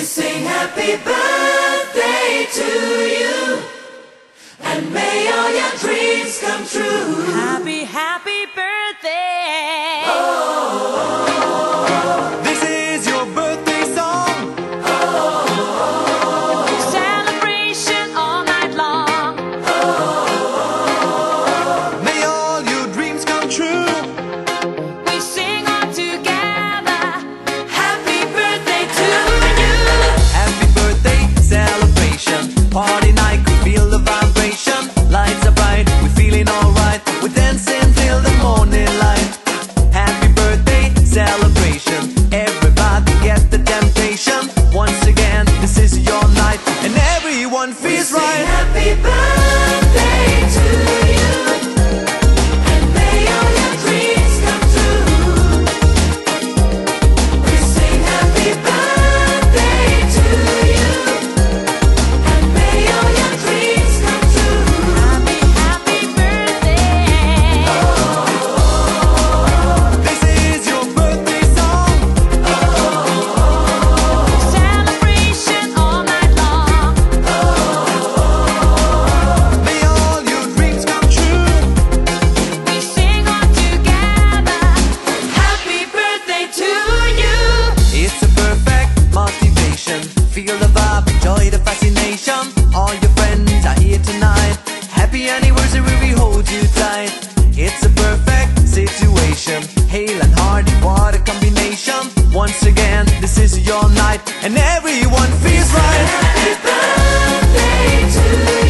We sing happy birthday to you. And may one feels right. Happy birthday. up, enjoy the fascination. All your friends are here tonight. Happy anniversary, we hold you tight. It's a perfect situation. Hale and Hardy, what a combination. Once again, this is your night, and everyone feels right. Happy birthday to you.